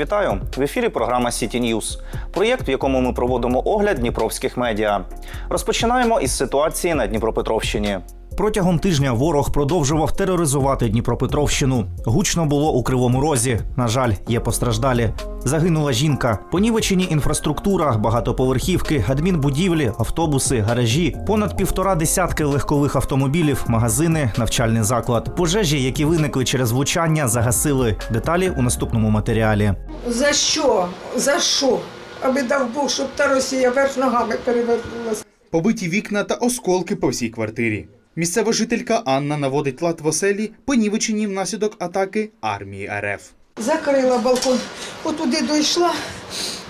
Вітаю! В ефірі програма City News. Проєкт, в якому ми проводимо огляд дніпровських медіа. Розпочинаємо із ситуації на Дніпропетровщині. Протягом тижня ворог продовжував тероризувати Дніпропетровщину. Гучно було у Кривому Розі. На жаль, є постраждалі. Загинула жінка. Понівечені інфраструктура, багатоповерхівки, адмінбудівлі, автобуси, гаражі, понад півтора десятки легкових автомобілів, магазини, навчальний заклад. Пожежі, які виникли через влучання, загасили. Деталі у наступному матеріалі. За що? За що? Аби дав Бог, щоб та Росія верх ногами перевернулася. Побиті вікна та осколки по всій квартирі. Місцева жителька Анна наводить лад в оселі, понівечені внаслідок атаки армії РФ. Закрила балкон, отуди дійшла,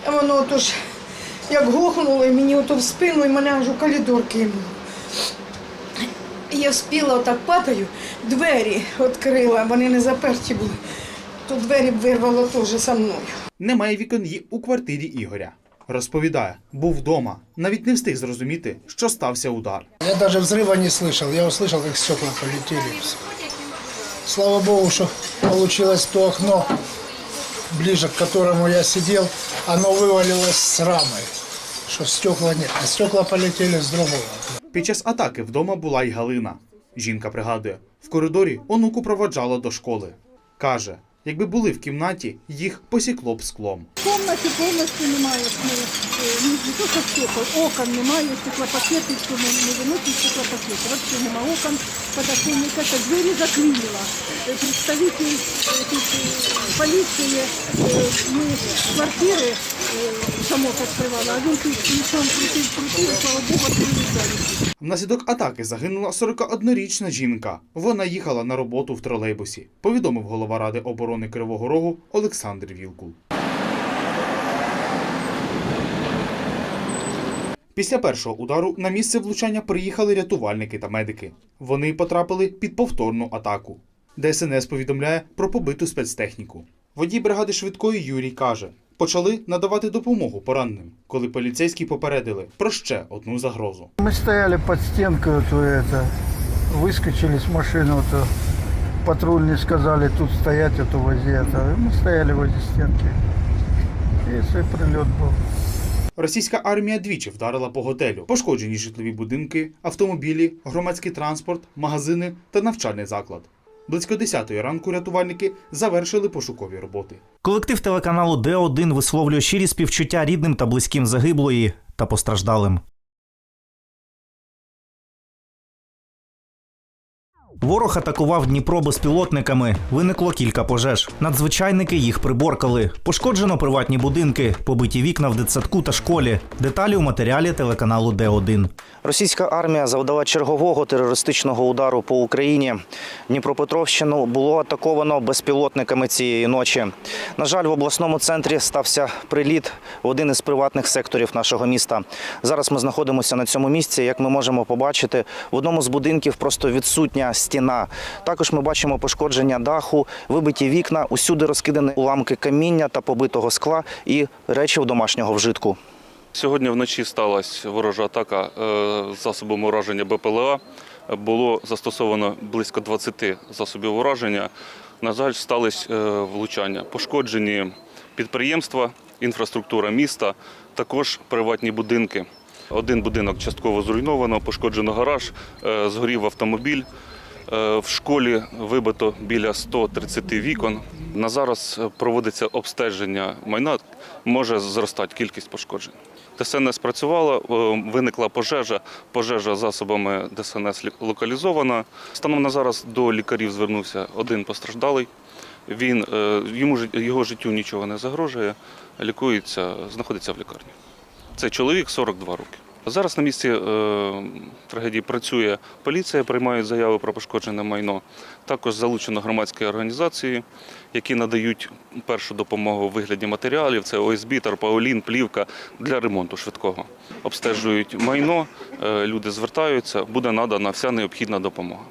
а воно отож як гохнуло, і мені ото в спину, і мене аж у коридор кинуло. Я спіла, отак падаю, двері відкрила, вони не заперті були. То двері вирвало теж за мною. Немає вікон й у квартирі Ігоря. Розповідає, був вдома, навіть не встиг зрозуміти, що стався удар. Я даже взрыва не слышал. Я услышал, как стекла полетели. и всё. Слава богу, что получилось то окно, ближе к которому я сидел, оно вывалилось с рамой, что стекла нет. А стекла полетели с другого окна. Під час атаки вдома була й Галина. Жінка пригадує, в коридорі онуку проводжала до школи. Каже, якби були в кімнаті, їх посікло б склом. В комнате полностью немає що окон немає, стеклопакети, що не, не виносять стеклопакети. Вообще нема окон, подоконник, это двері заклинило. Представитель тут, е, поліції е, ми квартири замок відкривали, а він тут ключом крутив, крутив, слава Богу, відкрили. Внаслідок атаки загинула 41-річна жінка. Вона їхала на роботу в тролейбусі, повідомив голова Ради оборони Кривого Рогу Олександр Вілкул. Після першого удару на місце влучання приїхали рятувальники та медики. Вони потрапили під повторну атаку. ДСНС повідомляє про побиту спецтехніку. Водій бригади швидкої Юрій каже: почали надавати допомогу пораненим, коли поліцейські попередили про ще одну загрозу. Мы стояли под стенкой, вот это, выскочили с машины, вот, э, патрульные сказали тут стоять, это вози это. И Мы стояли возле стенки. И свой прилет был. Російська армія двічі вдарила по готелю. Пошкоджені житлові будинки, автомобілі, громадський транспорт, магазини та навчальний заклад. Близько 10 ранку рятувальники завершили пошукові роботи. Колектив телеканалу Д1 висловлює щирі співчуття рідним та близьким загиблої та постраждалим. Ворог атакував Дніпро безпілотниками. Виникло кілька пожеж. Надзвичайники їх приборкали. Пошкоджено приватні будинки, побиті вікна в дитсадку та школі. Деталі у матеріалі телеканалу Д1. Російська армія завдала чергового терористичного удару по Україні. Дніпропетровщину було атаковано безпілотниками цієї ночі. На жаль, в обласному центрі стався приліт в один із приватних секторів нашого міста. Зараз ми знаходимося на цьому місці. Як ми можемо побачити, в одному з будинків просто відсутня стіна. Також ми бачимо пошкодження даху, вибиті вікна, усюди розкидані уламки каміння та побитого скла і речів домашнього вжитку. Сьогодні вночі сталася ворожа атака е, засобами ураження БПЛА. Було застосовано близько 20 засобів ураження. На жаль, стались е, влучання. Пошкоджені підприємства, інфраструктура міста, також приватні будинки. Один будинок частково зруйновано, пошкоджено гараж, е, згорів автомобіль. Е, В школі вибито біля 130 вікон. На зараз е, проводиться обстеження майна, може зростати кількість пошкоджень. ДСНС працювала, е, виникла пожежа. Пожежа засобами ДСНС локалізована. Станом на зараз до лікарів звернувся один постраждалий. Він йому його життю нічого не загрожує, лікується, знаходиться в лікарні. Це чоловік 42 роки. Зараз на місці е, трагедії працює поліція, приймають заяви про пошкоджене майно. Також залучено громадські організації, які надають першу допомогу у вигляді матеріалів. Це ОСБ, тарпаулін, плівка для ремонту швидкого. Обстежують майно, е, люди звертаються, буде надана вся необхідна допомога.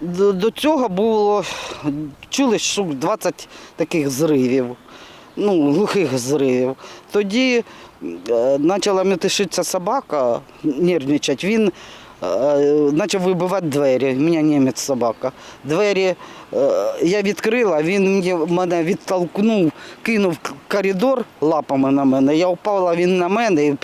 До, цього було чули штук 20 таких зривів, ну, глухих зривів. Тоді почала метишитися собака, нервничати. Він е, почав вибивати двері. У мене німець собака. Двері е, я відкрила, він мене відтолкнув, кинув коридор лапами на мене. Я впала, він на мене і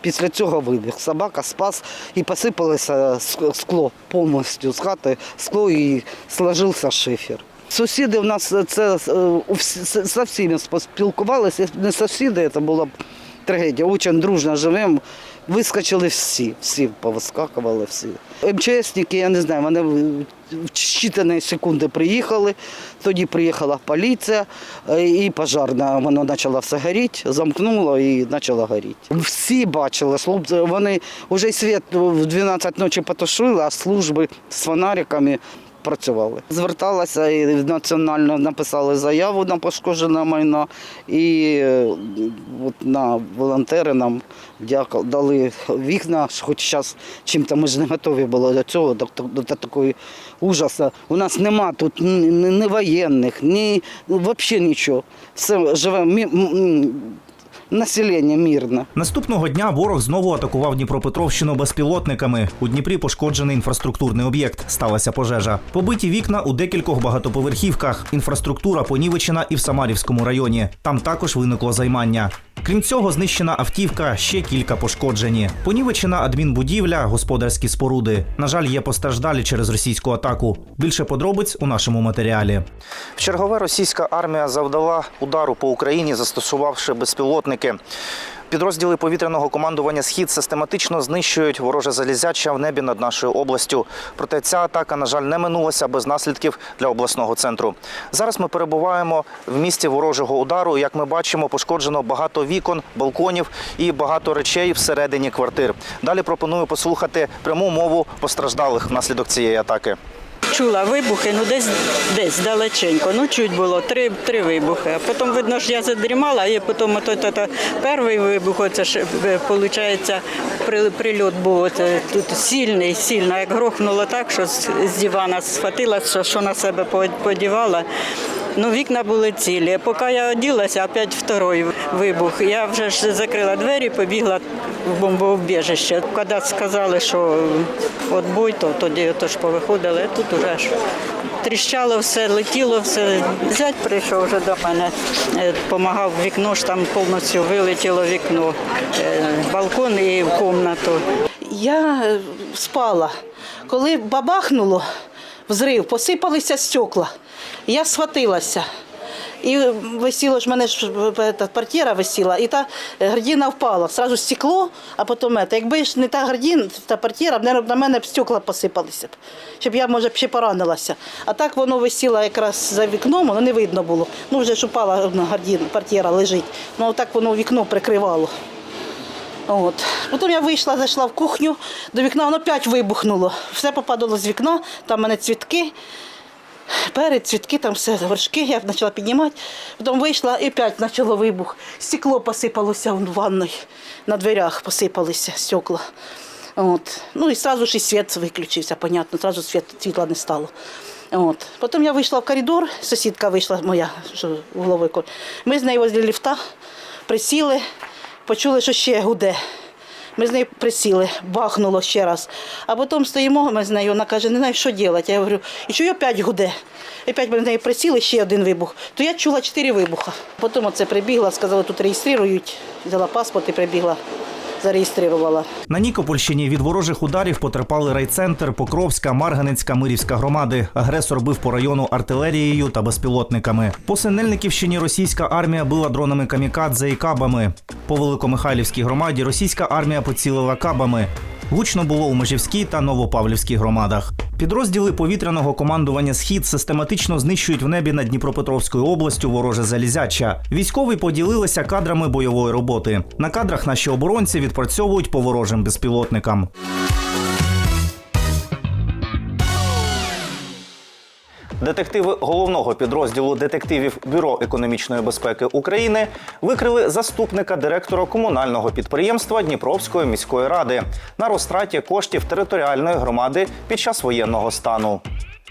після цього вибіг. Собака спас і посипалося скло повністю з хати, скло і сложився шифер. Сусіди в нас це е, у всі- з- з всіми поспілкувалися. Не сусіди, це була б трагедія. Дуже дружно живемо. Вискочили всі, всі повискакували всі. МЧСники, я не знаю, вони в считані секунди приїхали. Тоді приїхала поліція е, і пожарна. Воно почало все горіти, замкнуло і почало горіти. Всі бачили, вони вже світ в 12 ночі потушили, а служби з фонариками працювали. Зверталася і національно написали заяву на пошкоджене майно, і е, от на волонтери нам дали вікна, хоч зараз чим-то ми ж не готові були до цього, до, до, до такої ужасу. У нас нема тут ні, ні, воєнних, ні взагалі нічого. Все живе мі- населення мирно. Наступного дня ворог знову атакував Дніпропетровщину безпілотниками. У Дніпрі пошкоджений інфраструктурний об'єкт. Сталася пожежа. Побиті вікна у декількох багатоповерхівках. Інфраструктура понівечена і в Самарівському районі. Там також виникло займання. Крім цього, знищена автівка, ще кілька пошкоджені. Понівечена адмінбудівля, господарські споруди. На жаль, є постраждалі через російську атаку. Більше подробиць у нашому матеріалі. В чергове російська армія завдала удару по Україні, застосувавши безпілотники. Підрозділи повітряного командування Схід систематично знищують вороже залізяча в небі над нашою областю. Проте ця атака, на жаль, не минулася без наслідків для обласного центру. Зараз ми перебуваємо в місті ворожого удару. Як ми бачимо, пошкоджено багато вікон, балконів і багато речей всередині квартир. Далі пропоную послухати пряму мову постраждалих внаслідок цієї атаки. Чула вибухи, ну десь десь далеченько. Ну чуть було три, три вибухи. А потім видно, що я задрімала, і потім то, то, то, перший вибух, це ж виходить, при, прильот був оце, тут сильний, сильно. Як грохнуло так, що з, з дивана схватила, що, що на себе подівала. Ну, вікна були цілі. Поки я оділася, опять второй вибух. Я вже ж закрила двері, побігла в бомбоубіжище. Коли сказали, що от бой, то тоді то ж повиходили. Тут уже ж тріщало все, летіло все. Зять прийшов вже до мене, допомагав вікно, ж там повністю вилетіло вікно, е, балкон і в кімнату. Я е, спала. Коли бабахнуло, взрив, посипалися стекла. Я схватилася. І висіло ж мене ж е, портьєра висіла, і та гардіна впала. Сразу стекло, а потім це. Якби ж не та гардіна, та портьєра, на мене б стекла посипалися б, щоб я, може, б ще поранилася. А так воно висіло якраз за вікном, воно не видно було. Ну, вже ж упала гардіна, портьєра лежить. Ну, так воно вікно прикривало. От. Потім я вийшла, зайшла в кухню, до вікна воно опять вибухнуло. Все попадало з вікна, там в мене цвітки, перець, цвітки, там все, горшки, я почала піднімати. Потім вийшла і опять почало вибух. Стекло посипалося в ванной, на дверях посипалися стекла. От. Ну і одразу ж і світ виключився, понятно, одразу світ, світла не стало. От. Потім я вийшла в коридор, сусідка вийшла моя, угловий. Ми з нею возле ліфта присіли, почули, що ще гуде. Ми з нею присіли, бахнуло ще раз. А потім стоїмо, ми з нею, вона каже, не знаю, що робити. Я говорю, і чую, опять гуде. І опять ми з нею присіли, ще один вибух. То я чула чотири вибуха. Потім оце прибігла, сказала, тут реєструють, взяла паспорт і прибігла, зареєструвала. На Нікопольщині від ворожих ударів потерпали райцентр, Покровська, Марганецька, Мирівська громади. Агресор бив по району артилерією та безпілотниками. По Синельниківщині російська армія била дронами камікадзе і кабами. По Великомихайлівській громаді російська армія поцілила кабами. Гучно було у Межівській та Новопавлівській громадах. Підрозділи повітряного командування Схід систематично знищують в небі над Дніпропетровською областю вороже залізяча. Військові поділилися кадрами бойової роботи. На кадрах наші оборонці відпрацьовують по ворожим безпілотникам. Детективи головного підрозділу детективів Бюро економічної безпеки України викрили заступника директора комунального підприємства Дніпровської міської ради на розтраті коштів територіальної громади під час воєнного стану.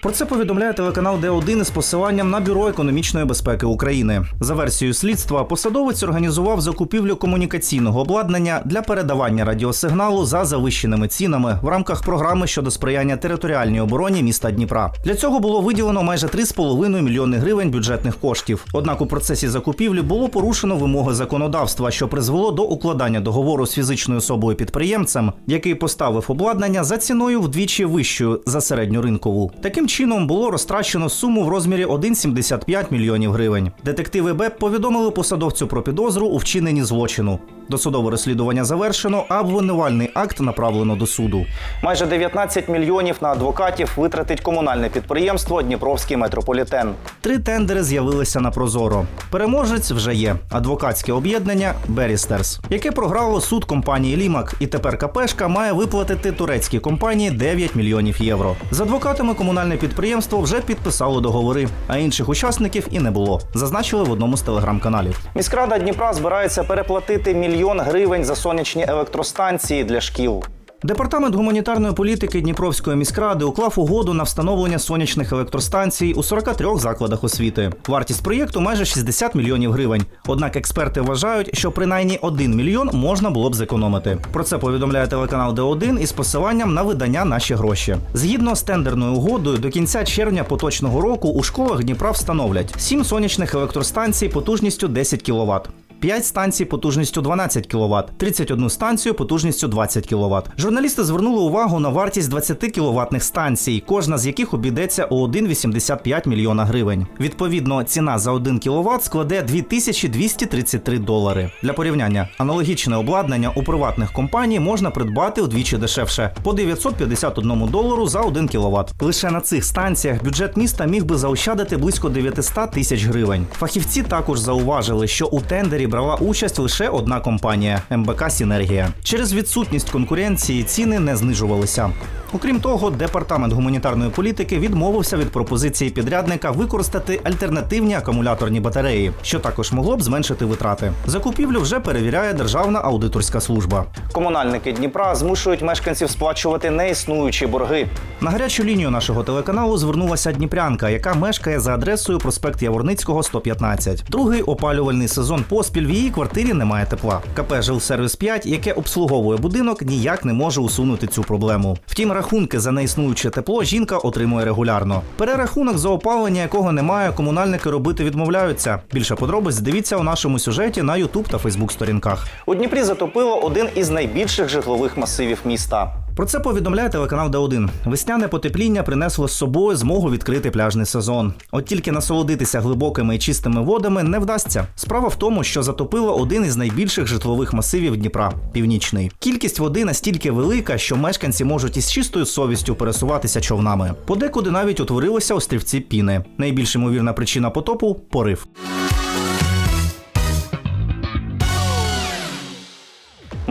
Про це повідомляє телеканал Д1 із посиланням на бюро економічної безпеки України. За версією слідства, посадовець організував закупівлю комунікаційного обладнання для передавання радіосигналу за завищеними цінами в рамках програми щодо сприяння територіальній обороні міста Дніпра. Для цього було виділено майже 3,5 мільйони гривень бюджетних коштів. Однак у процесі закупівлі було порушено вимоги законодавства, що призвело до укладання договору з фізичною особою підприємцем, який поставив обладнання за ціною вдвічі вищою за середньоринкову. Таким чином було розтрачено суму в розмірі 1,75 мільйонів гривень. Детективи БЕП повідомили посадовцю про підозру у вчиненні злочину. Досудове розслідування завершено, а обвинувальний акт направлено до суду. Майже 19 мільйонів на адвокатів витратить комунальне підприємство Дніпровський метрополітен. Три тендери з'явилися на Прозоро. Переможець вже є адвокатське об'єднання Берістерс, яке програло суд компанії Лімак, і тепер КПшка має виплатити турецькій компанії 9 мільйонів євро. З адвокатами комунальне підприємство вже підписало договори, а інших учасників і не було. Зазначили в одному з телеграм-каналів. Міськрада Дніпра збирається переплатити мільйон гривень за сонячні електростанції для шкіл. Департамент гуманітарної політики Дніпровської міськради уклав угоду на встановлення сонячних електростанцій у 43 закладах освіти. Вартість проєкту майже 60 мільйонів гривень. Однак експерти вважають, що принаймні 1 мільйон можна було б зекономити. Про це повідомляє телеканал Д1 із посиланням на видання наші гроші. Згідно з тендерною угодою, до кінця червня поточного року у школах Дніпра встановлять 7 сонячних електростанцій потужністю 10 кВт. 5 станцій потужністю 12 кВт, 31 станцію потужністю 20 кВт. Журналісти звернули увагу на вартість 20 кВт станцій, кожна з яких обійдеться у 1,85 мільйона гривень. Відповідно, ціна за 1 кВт складе 2233 долари. Для порівняння, аналогічне обладнання у приватних компаній можна придбати удвічі дешевше по 951 долару за 1 кВт. Лише на цих станціях бюджет міста міг би заощадити близько 900 тисяч гривень. Фахівці також зауважили, що у тендері брала участь лише одна компанія МБК Сінергія. Через відсутність конкуренції ціни не знижувалися. Окрім того, департамент гуманітарної політики відмовився від пропозиції підрядника використати альтернативні акумуляторні батареї, що також могло б зменшити витрати. Закупівлю вже перевіряє Державна аудиторська служба. Комунальники Дніпра змушують мешканців сплачувати неіснуючі борги. На гарячу лінію нашого телеканалу звернулася Дніпрянка, яка мешкає за адресою проспект Яворницького, 115. Другий опалювальний сезон поспіль її квартирі немає тепла. КП «Жилсервіс 5», яке обслуговує будинок, ніяк не може усунути цю проблему. Втім, рахунки за неіснуюче тепло жінка отримує регулярно. Перерахунок за опалення, якого немає, комунальники робити відмовляються. Більше подробиць дивіться у нашому сюжеті на Ютуб та Фейсбук сторінках. У Дніпрі затопило один із найбільших житлових масивів міста. Про це повідомляє телеканал Д1. Весняне потепління принесло з собою змогу відкрити пляжний сезон. От тільки насолодитися глибокими і чистими водами не вдасться. Справа в тому, що затопило один із найбільших житлових масивів Дніпра північний. Кількість води настільки велика, що мешканці можуть із чистою совістю пересуватися човнами. Подекуди навіть утворилися острівці піни. Найбільш ймовірна причина потопу порив.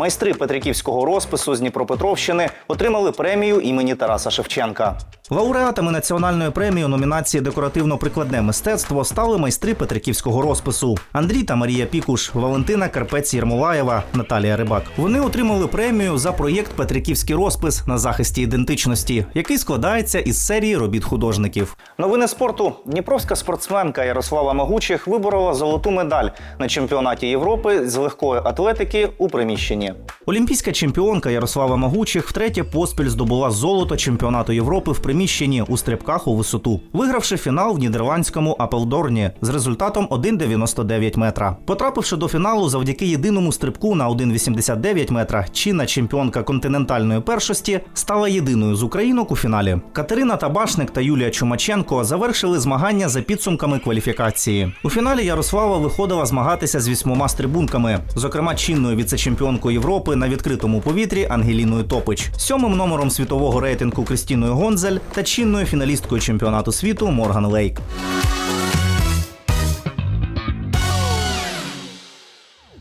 Майстри Петриківського розпису з Дніпропетровщини отримали премію імені Тараса Шевченка. Лауреатами національної премії у номінації Декоративно-прикладне мистецтво стали майстри Петриківського розпису Андрій та Марія Пікуш, Валентина Карпець Єрмолаєва, Наталія Рибак. Вони отримали премію за проєкт Петриківський розпис на захисті ідентичності, який складається із серії робіт художників. Новини спорту Дніпровська спортсменка Ярослава Магучих виборола золоту медаль на чемпіонаті Європи з легкої атлетики у приміщенні. Олімпійська чемпіонка Ярослава Магучих втретє поспіль здобула золото чемпіонату Європи в приміщенні у стрибках у висоту, вигравши фінал в нідерландському Апелдорні з результатом 1,99 метра. Потрапивши до фіналу завдяки єдиному стрибку на 1,89 метра, чинна чемпіонка континентальної першості стала єдиною з українок у фіналі. Катерина Табашник та Юлія Чумаченко завершили змагання за підсумками кваліфікації. У фіналі Ярослава виходила змагатися з вісьмома стрибунками, зокрема чинною віце-чемпіонкою Європи на відкритому повітрі Ангеліною Топич, сьомим номером світового рейтингу Крістіною Гонзель та чинною фіналісткою чемпіонату світу Морган Лейк.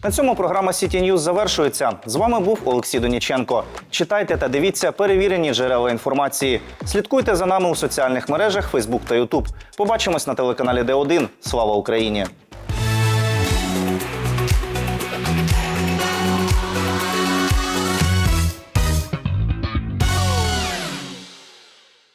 На цьому програма City News завершується. З вами був Олексій Доніченко. Читайте та дивіться перевірені джерела інформації. Слідкуйте за нами у соціальних мережах Facebook та YouTube. Побачимось на телеканалі Д1. Слава Україні!